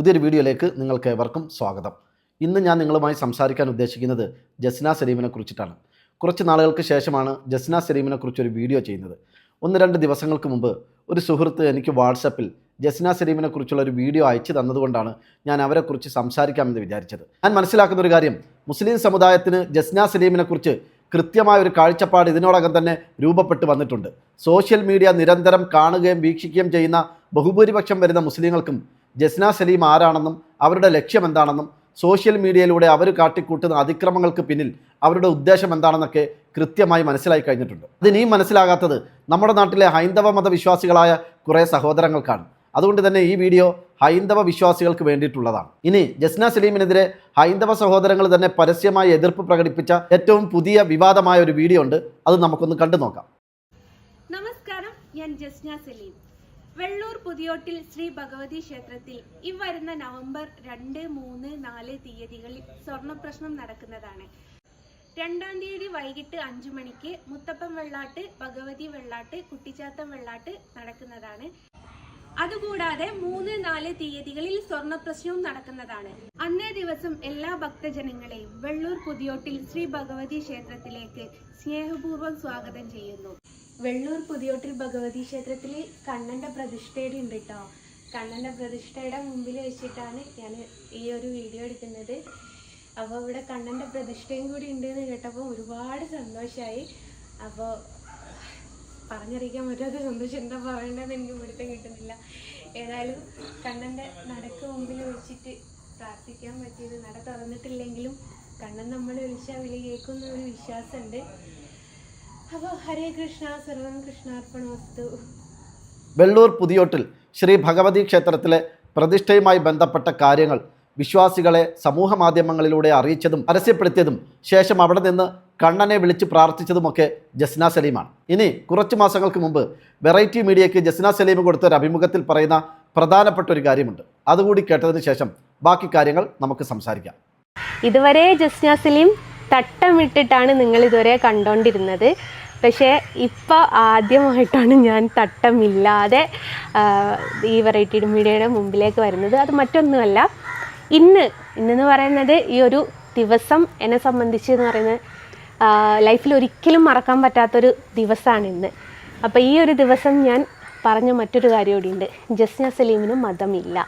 പുതിയൊരു വീഡിയോയിലേക്ക് നിങ്ങൾക്ക് ഏവർക്കും സ്വാഗതം. ഇന്ന് ഞാൻ നിങ്ങളുമായി സംസാരിക്കാൻ ഉദ്ദേശിക്കുന്നത് ജസ്ന സലീമിനെ കുറിച്ചിട്ടാണ്. കുറച്ച് നാളുകൾക്ക് ശേഷമാണ് ജസ്ന സലീമിനെ കുറിച്ച് ഒരു വീഡിയോ ചെയ്യുന്നത്. ഒന്ന് രണ്ട് ദിവസങ്ങൾക്ക് മുമ്പ് ഒരു സുഹൃത്ത് എനിക്ക് വാട്സപ്പിൽ ജസ്ന സലീമിനെ കുറിച്ചുള്ള ഒരു വീഡിയോ അയച്ചു തന്നതുകൊണ്ടാണ് ഞാൻ അവരെക്കുറിച്ച് സംസാരിക്കാമെന്ന് വിചാരിച്ചത്. ഞാൻ മനസ്സിലാക്കുന്ന ഒരു കാര്യം മുസ്ലിം സമുദായത്തിന് ജസ്ന സലീമിനെ കുറിച്ച് കൃത്യമായ ഒരു കാഴ്ചപ്പാട് ഇതിനോടകം തന്നെ രൂപപ്പെട്ട് വന്നിട്ടുണ്ട്. സോഷ്യൽ മീഡിയ നിരന്തരം കാണുകയും വീക്ഷിക്കുകയും ചെയ്യുന്ന ബഹുഭൂരിപക്ഷം വരുന്ന മുസ്ലിങ്ങൾക്കും ജസ്ന സലീം ആരാണെന്നും അവരുടെ ലക്ഷ്യം എന്താണെന്നും സോഷ്യൽ മീഡിയയിലൂടെ അവർ കാട്ടിക്കൂട്ടുന്ന അതിക്രമങ്ങൾക്ക് പിന്നിൽ അവരുടെ ഉദ്ദേശം എന്താണെന്നൊക്കെ കൃത്യമായി മനസ്സിലായി കഴിഞ്ഞിട്ടുണ്ട്. അതിനീ മനസ്സിലാകാത്തത് നമ്മുടെ നാട്ടിലെ ഹൈന്ദവ മതവിശ്വാസികളായ കുറേ സഹോദരങ്ങൾക്കാണ്. അതുകൊണ്ട് തന്നെ ഈ വീഡിയോ ഹൈന്ദവ വിശ്വാസികൾക്ക് വേണ്ടിയിട്ടുള്ളതാണ്. ഇനി ജസ്ന സലീമിനെതിരെ ഹൈന്ദവ സഹോദരങ്ങൾ തന്നെ പരസ്യമായി എതിർപ്പ് പ്രകടിപ്പിച്ച ഏറ്റവും പുതിയ വിവാദമായ ഒരു വീഡിയോ ഉണ്ട്. അത് നമുക്കൊന്ന് കണ്ടു നോക്കാം നമസ്കാരം. ഞാൻ ജസ്ന സലീം. വെള്ളൂർ പുതിയോട്ടിൽ ശ്രീ ഭഗവതി ക്ഷേത്രത്തിൽ ഇവരുന്ന നവംബർ രണ്ട് മൂന്ന് നാല് തീയതികളിൽ സ്വർണപ്രശ്നം നടക്കുന്നതാണ്. രണ്ടാം തീയതി വൈകിട്ട് അഞ്ചു മണിക്ക് മുത്തപ്പൻ വെള്ളാട്ട് ഭഗവതി വെള്ളാട്ട് കുട്ടിച്ചാത്തൻ വെള്ളാട്ട് നടക്കുന്നതാണ്. അതുകൂടാതെ മൂന്ന് നാല് തീയതികളിൽ സ്വർണപ്രശ്നവും നടക്കുന്നതാണ്. അന്നേ ദിവസം എല്ലാ ഭക്തജനങ്ങളെയും വെള്ളൂർ പുതിയോട്ടിൽ ശ്രീ ഭഗവതി ക്ഷേത്രത്തിലേക്ക് സ്നേഹപൂർവം സ്വാഗതം ചെയ്യുന്നു. വെള്ളൂർ പുതിയോട്ടിൽ ഭഗവതി ക്ഷേത്രത്തിൽ കണ്ണന്റെ പ്രതിഷ്ഠയുടെ ഉണ്ട് കേട്ടോ കണ്ണന്റെ പ്രതിഷ്ഠയുടെ മുമ്പിൽ വെച്ചിട്ടാണ് ഞാൻ ഈ ഒരു വീഡിയോ എടുക്കുന്നത്. അപ്പോൾ ഇവിടെ കണ്ണന്റെ പ്രതിഷ്ഠയും കൂടി ഉണ്ട് എന്ന് കേട്ടപ്പോൾ ഒരുപാട് സന്തോഷമായി അപ്പോൾ പറഞ്ഞറിയിക്കാൻ പറ്റാത്ത സന്തോഷം. എന്താ പറയേണ്ടതെന്ന് എനിക്ക് പിടുത്തം കിട്ടുന്നില്ല. ഏതായാലും കണ്ണന്റെ നടക്ക് മുമ്പിൽ വെച്ചിട്ട് പ്രാർത്ഥിക്കാൻ പറ്റിയത് നട തുറന്നിട്ടില്ലെങ്കിലും കണ്ണൻ നമ്മൾ വിളിച്ചാൽ വിളി കേൾക്കുന്ന ഒരു വിശ്വാസമുണ്ട്. അപ്പോൾ ഹരേ കൃഷ്ണ സർവം കൃഷ്ണാർപ്പണമസ്തു. വെള്ളൂർ പുതിയോട്ടിൽ ശ്രീ ഭഗവതി ക്ഷേത്രത്തിലെ പ്രതിഷ്ഠയുമായി ബന്ധപ്പെട്ട കാര്യങ്ങൾ വിശ്വാസികളെ സമൂഹ മാധ്യമങ്ങളിലൂടെ അറിയിച്ചതും പരസ്യപ്പെടുത്തിയതും ശേഷം അവിടെ നിന്ന് കണ്ണനെ വിളിച്ച് പ്രാർത്ഥിച്ചതുമൊക്കെ ജസ്ന സലീമാണ്. ഇനി കുറച്ച് മാസങ്ങൾക്ക് മുമ്പ് വെറൈറ്റി മീഡിയയ്ക്ക് ജസ്ന സലീം കൊടുത്ത ഒരു അഭിമുഖത്തിൽ പറയുന്ന പ്രധാനപ്പെട്ട ഒരു കാര്യമുണ്ട്. അതുകൂടി കേട്ടതിന് ശേഷം ബാക്കി കാര്യങ്ങൾ നമുക്ക് സംസാരിക്കാം. ഇതുവരെ ജസ്ന സലീം തട്ടമിട്ടിട്ടാണ് നിങ്ങൾ ഇതുവരെ കണ്ടുകൊണ്ടിരുന്നത് പക്ഷേ ഇപ്പോൾ ആദ്യമായിട്ടാണ് ഞാൻ തട്ടമില്ലാതെ ഈ വെറൈറ്റി മീഡിയയുടെ മുമ്പിലേക്ക് വരുന്നത്. അത് മറ്റൊന്നുമല്ല. ഇന്ന് ഇന്നെന്ന് പറയുന്നത് ഈ ഒരു ദിവസം എന്നെ സംബന്ധിച്ച് എന്ന് പറയുന്നത് ലൈഫിൽ ഒരിക്കലും മറക്കാൻ പറ്റാത്തൊരു ദിവസമാണ് ഇന്ന്. അപ്പോൾ ഈ ഒരു ദിവസം ഞാൻ പറഞ്ഞ മറ്റൊരു കാര്യം കൂടിയുണ്ട് ജസ്ന സലീമിന് മതമില്ല.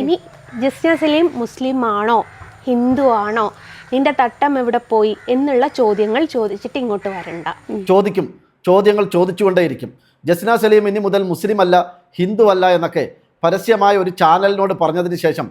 ഇനി ജസ്ന സലീം മുസ്ലിം ആണോ ഹിന്ദു ആണോ നിന്റെ തട്ടം എവിടെ പോയി എന്നുള്ള ചോദ്യങ്ങൾ ചോദിച്ചിട്ട് ഇങ്ങോട്ട് വരണ്ട. ചോദിക്കും. ചോദ്യങ്ങൾ ചോദിച്ചുകൊണ്ടേയിരിക്കും. ജസ്ന സലീം ഇനി മുതൽ മുസ്ലിം അല്ല ഹിന്ദു അല്ല എന്നൊക്കെ പരസ്യമായ ഒരു ചാനലിനോട് പറഞ്ഞതിന് ശേഷം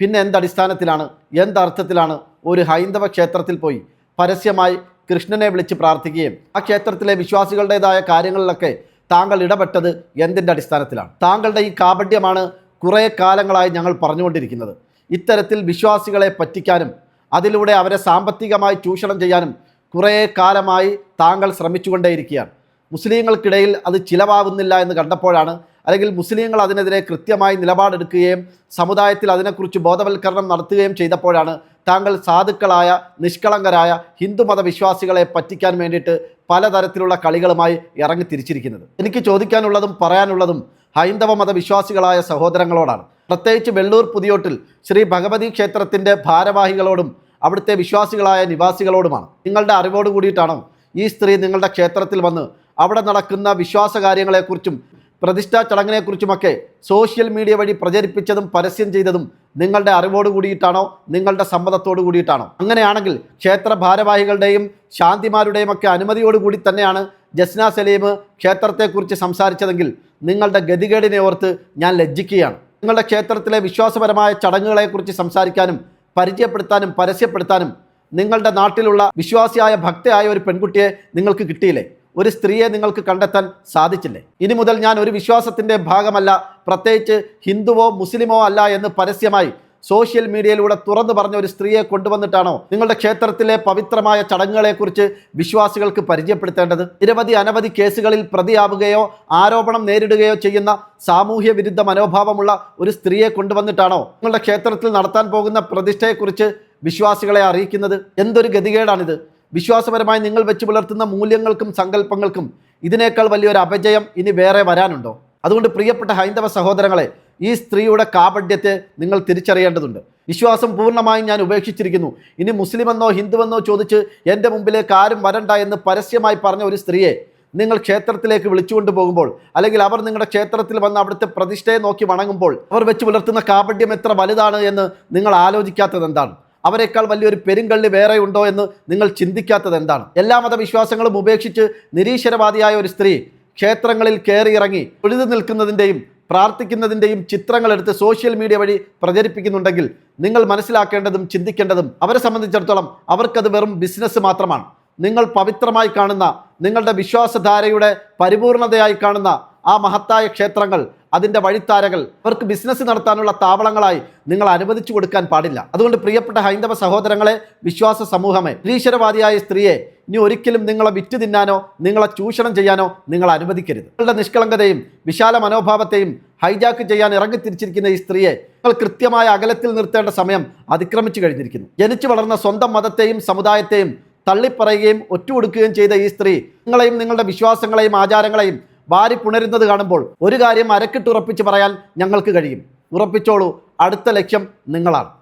പിന്നെ എന്തടിസ്ഥാനത്തിലാണ് എന്തർത്ഥത്തിലാണ് ഒരു ഹൈന്ദവ ക്ഷേത്രത്തിൽ പോയി പരസ്യമായി കൃഷ്ണനെ വിളിച്ച് പ്രാർത്ഥിക്കുകയും ആ ക്ഷേത്രത്തിലെ വിശ്വാസികളുടേതായ കാര്യങ്ങളിലൊക്കെ താങ്കൾ ഇടപെട്ടത് എന്തിന്റെ അടിസ്ഥാനത്തിലാണ്? താങ്കളുടെ ഈ കാപട്യമാണ് കുറേ കാലങ്ങളായി ഞങ്ങൾ പറഞ്ഞുകൊണ്ടിരിക്കുന്നത്. ഇത്തരത്തിൽ വിശ്വാസികളെ പറ്റിക്കാനും അതിലൂടെ അവരെ സാമ്പത്തികമായി ചൂഷണം ചെയ്യാനും കുറേ കാലമായി താങ്കൾ ശ്രമിച്ചുകൊണ്ടേയിരിക്കുകയാണ്. മുസ്ലിങ്ങൾക്കിടയിൽ അത് ചിലവാകുന്നില്ല എന്ന് കണ്ടപ്പോഴാണ് അല്ലെങ്കിൽ മുസ്ലിങ്ങൾ അതിനെതിരെ കൃത്യമായി നിലപാടെടുക്കുകയും സമുദായത്തിൽ അതിനെക്കുറിച്ച് ബോധവൽക്കരണം നടത്തുകയും ചെയ്തപ്പോഴാണ് താങ്കൾ സാധുക്കളായ നിഷ്കളങ്കരായ ഹിന്ദുമത വിശ്വാസികളെ പറ്റിക്കാൻ വേണ്ടിയിട്ട് പലതരത്തിലുള്ള കളികളുമായി ഇറങ്ങി തിരിച്ചിരിക്കുന്നത് എനിക്ക് ചോദിക്കാനുള്ളതും പറയാനുള്ളതും ഹൈന്ദവ മതവിശ്വാസികളായ സഹോദരങ്ങളോടാണ്. പ്രത്യേകിച്ച് വെള്ളൂർ പുതിയോട്ടിൽ ശ്രീ ഭഗവതി ക്ഷേത്രത്തിന്റെ ഭാരവാഹികളോടും അവിടുത്തെ വിശ്വാസികളായ നിവാസികളോടുമാണ്. നിങ്ങളുടെ അറിവോട് കൂടിയിട്ടാണോ ഈ സ്ത്രീ നിങ്ങളുടെ ക്ഷേത്രത്തിൽ വന്ന് അവിടെ നടക്കുന്ന വിശ്വാസ കാര്യങ്ങളെക്കുറിച്ചും പ്രതിഷ്ഠാ ചടങ്ങിനെക്കുറിച്ചുമൊക്കെ സോഷ്യൽ മീഡിയ വഴി പ്രചരിപ്പിച്ചതും പരസ്യം ചെയ്തതും നിങ്ങളുടെ അറിവോട് കൂടിയിട്ടാണോ? നിങ്ങളുടെ സമ്മതത്തോട് കൂടിയിട്ടാണോ? അങ്ങനെയാണെങ്കിൽ ക്ഷേത്ര ഭാരവാഹികളുടെയും ശാന്തിമാരുടെയും ഒക്കെ അനുമതിയോടുകൂടി തന്നെയാണ് ജസ്ന സലീം ക്ഷേത്രത്തെക്കുറിച്ച് സംസാരിച്ചതെങ്കിൽ നിങ്ങളുടെ ഗതികേടിനെ ഓർത്ത് ഞാൻ ലജ്ജിക്കുകയാണ്. നിങ്ങളുടെ ക്ഷേത്രത്തിലെ വിശ്വാസപരമായ ചടങ്ങുകളെക്കുറിച്ച് സംസാരിക്കാനും പരിചയപ്പെടുത്താനും പരസ്യപ്പെടുത്താനും നിങ്ങളുടെ നാട്ടിലുള്ള വിശ്വാസിയായ ഭക്തയായ ഒരു പെൺകുട്ടിയെ നിങ്ങൾക്ക് കിട്ടിയില്ലേ? ഒരു സ്ത്രീയെ നിങ്ങൾക്ക് കണ്ടെത്താൻ സാധിച്ചില്ലേ? ഇനി മുതൽ ഞാൻ ഒരു വിശ്വാസത്തിന്റെ ഭാഗമല്ല പ്രത്യേകിച്ച് ഹിന്ദുവോ മുസ്ലിമോ അല്ല എന്ന് പരസ്യമായി സോഷ്യൽ മീഡിയയിലൂടെ തുറന്നു പറഞ്ഞ ഒരു സ്ത്രീയെ കൊണ്ടുവന്നിട്ടാണോ നിങ്ങളുടെ ക്ഷേത്രത്തിലെ പവിത്രമായ ചടങ്ങുകളെക്കുറിച്ച് വിശ്വാസികൾക്ക് പരിചയപ്പെടുത്തേണ്ടത്? നിരവധി അനവധി കേസുകളിൽ പ്രതിയാവുകയോ ആരോപണം നേരിടുകയോ ചെയ്യുന്ന സാമൂഹ്യ വിരുദ്ധ മനോഭാവമുള്ള ഒരു സ്ത്രീയെ കൊണ്ടുവന്നിട്ടാണോ നിങ്ങളുടെ ക്ഷേത്രത്തിൽ നടത്താൻ പോകുന്ന പ്രതിഷ്ഠയെക്കുറിച്ച് വിശ്വാസികളെ അറിയിക്കുന്നത്? എന്തൊരു ഗതികേടാണിത്? വിശ്വാസപരമായി നിങ്ങൾ വെച്ച് പുലർത്തുന്ന മൂല്യങ്ങൾക്കും സങ്കല്പങ്ങൾക്കും ഇതിനേക്കാൾ വലിയൊരു അപജയം ഇനി വേറെ വരാനുണ്ടോ? അതുകൊണ്ട് പ്രിയപ്പെട്ട ഹൈന്ദവ സഹോദരങ്ങളെ ഈ സ്ത്രീയുടെ കാപഡ്യത്തെ നിങ്ങൾ തിരിച്ചറിയേണ്ടതുണ്ട്. വിശ്വാസം പൂർണമായും ഞാൻ ഉപേക്ഷിച്ചിരിക്കുന്നു. ഇനി മുസ്ലിമെന്നോ ഹിന്ദുവെന്നോ ചോദിച്ച് എന്റെ മുമ്പിലേക്ക് ആരും വരണ്ട എന്ന് പരസ്യമായി പറഞ്ഞ ഒരു സ്ത്രീയെ നിങ്ങൾ ക്ഷേത്രത്തിലേക്ക് വിളിച്ചുകൊണ്ട് പോകുമ്പോൾ അല്ലെങ്കിൽ അവർ നിങ്ങളുടെ ക്ഷേത്രത്തിൽ വന്ന് അവിടുത്തെ പ്രതിഷ്ഠയെ നോക്കി വണങ്ങുമ്പോൾ അവർ വെച്ച് പുലർത്തുന്ന കാപഡ്യം എത്ര വലുതാണ് എന്ന് നിങ്ങൾ ആലോചിക്കാത്തത് എന്താണ്? അവരെക്കാൾ വലിയൊരു പെരുങ്കള്ളി വേറെ ഉണ്ടോ എന്ന് നിങ്ങൾ ചിന്തിക്കാത്തത് എന്താണ്? എല്ലാ മതവിശ്വാസങ്ങളും ഉപേക്ഷിച്ച് നിരീശ്വരവാദിയായ ഒരു സ്ത്രീ ക്ഷേത്രങ്ങളിൽ കയറിയിറങ്ങി ഉഴുതു നിൽക്കുന്നതിന്റെയും പ്രാർത്ഥിക്കുന്നതിന്റെയും ചിത്രങ്ങൾ എടുത്ത് സോഷ്യൽ മീഡിയ വഴി പ്രചരിപ്പിക്കുന്നുണ്ടെങ്കിൽ നിങ്ങൾ മനസ്സിലാക്കേണ്ടതും ചിന്തിക്കേണ്ടതും അവരെ സംബന്ധിച്ചിടത്തോളം അവർക്കത് വെറും ബിസിനസ് മാത്രമാണ്. നിങ്ങൾ പവിത്രമായി കാണുന്ന നിങ്ങളുടെ വിശ്വാസധാരയുടെ പരിപൂർണതയായി കാണുന്ന ആ മഹത്തായ ക്ഷേത്രങ്ങൾ അതിന്റെ വഴിത്താരകൾ അവർക്ക് ബിസിനസ് നടത്താനുള്ള താവളങ്ങളായി നിങ്ങൾ അനുവദിച്ചു കൊടുക്കാൻ പാടില്ല. അതുകൊണ്ട് പ്രിയപ്പെട്ട ഹൈന്ദവ സഹോദരങ്ങളെ വിശ്വാസ സമൂഹമേ ഈശ്വരവാദിയായ സ്ത്രീയെ ഇനി ഒരിക്കലും നിങ്ങളെ വിറ്റ് തിന്നാനോ നിങ്ങളെ ചൂഷണം ചെയ്യാനോ നിങ്ങൾ അനുവദിക്കരുത്. നിങ്ങളുടെ നിഷ്കളങ്കതയും വിശാല മനോഭാവത്തെയും ഹൈജാക്ക് ചെയ്യാൻ ഇറങ്ങിത്തിരിച്ചിരിക്കുന്ന ഈ സ്ത്രീയെ നിങ്ങൾ കൃത്യമായ അകലത്തിൽ നിർത്തേണ്ട സമയം അതിക്രമിച്ചു കഴിഞ്ഞിരിക്കുന്നു. ജനിച്ചു വളർന്ന സ്വന്തം മതത്തെയും സമുദായത്തെയും തള്ളിപ്പറയുകയും ഒറ്റുകൊടുക്കുകയും ചെയ്ത ഈ സ്ത്രീ നിങ്ങളെയും നിങ്ങളുടെ വിശ്വാസങ്ങളെയും ആചാരങ്ങളെയും വാരി പുണരുന്നത് കാണുമ്പോൾ ഒരു കാര്യം അരക്കിട്ടുറപ്പിച്ച് പറയാൻ ഞങ്ങൾക്ക് കഴിയും. ഉറപ്പിച്ചോളൂ. അടുത്ത ലക്ഷ്യം നിങ്ങളാണ്.